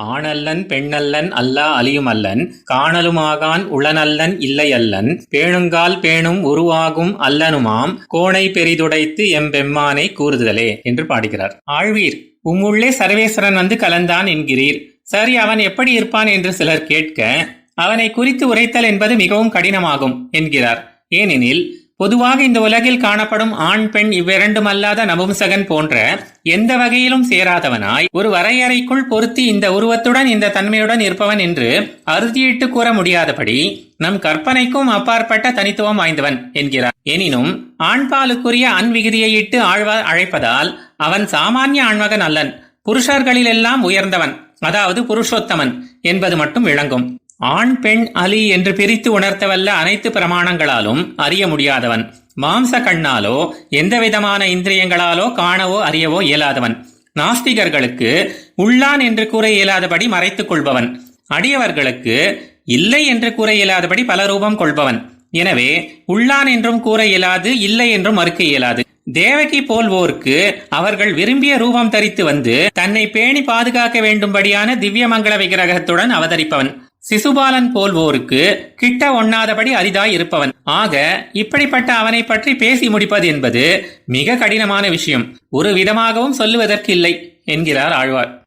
ஆணல்லன் பெண்ணல்லன் அல்லா அலியுமல்லன் காணலுமாகான் உளனல்லன் இல்லையல்லன். பேணுங்கால் பேணும் உருவாகும் அல்லனுமாம். கோணை பெரிதுடைத்து எம்பெம்மானை கூறுதலே என்று பாடுகிறார். ஆழ்வீர் உம்முள்ளே சர்வேஸ்வரன் வந்து கலந்தான் என்கிறீர். சரி அவன் எப்படி இருப்பான் என்று சிலர் கேட்க அவனை குறித்து உரைத்தல் என்பது மிகவும் கடினமாகும் என்கிறார். ஏனெனில் பொதுவாக இந்த உலகில் காணப்படும் ஆண் பெண் இவ்விரண்டுமல்லாத நபும்சகன் போன்ற எந்த வகையிலும் சேராதவனாய் ஒரு வரையறைக்குள் பொருத்தி இந்த உருவத்துடன் இந்த தன்மையுடன் இருப்பவன் என்று அறுதியிட்டு கூற முடியாதபடி நம் கற்பனைக்கும் அப்பாற்பட்ட தனித்துவம் வாய்ந்தவன் என்கிறார். எனினும் ஆண்பாலுக்குரிய அன்விகுதியை இட்டு ஆழ்வார் அழைப்பதால் அவன் சாமானிய ஆண்மகன் அல்லன். புருஷர்களிலெல்லாம் உயர்ந்தவன் அதாவது புருஷோத்தமன் என்பது மட்டும் விளங்கும். ஆண் பெண் அலி என்று பிரித்து உணர்த்தவல்ல அனைத்து பிரமாணங்களாலும் அறிய முடியாதவன். மாம்ச கண்ணாலோ எந்தவிதமான இந்திரியங்களாலோ காணவோ அறியவோ இயலாதவன். நாஸ்திகர்களுக்கு உள்ளான் என்று கூற இயலாதபடி மறைத்துக் கொள்பவன். அடியவர்களுக்கு இல்லை என்று கூற இயலாதபடி பல ரூபம் கொள்பவன். எனவே உள்ளான் என்றும் கூற இயலாது இல்லை என்றும் மறுக்க இயலாது. தேவகி போல்வோர்க்கு அவர்கள் விரும்பிய ரூபம் தரித்து வந்து தன்னை பேணி பாதுகாக்க வேண்டும்படியான திவ்யமங்கள விக்கிரகத்துடன் அவதரிப்பவன். சிசுபாலன் போல்வோருக்கு கிட்ட ஒண்ணாதபடி அரிதாய் இருப்பவன். ஆக இப்படிப்பட்ட அவனை பற்றி பேசி முடிப்பது என்பது மிக கடினமான விஷயம். ஒரு விதமாகவும் சொல்லுவதற்கு இல்லை என்கிறார் ஆழ்வார்.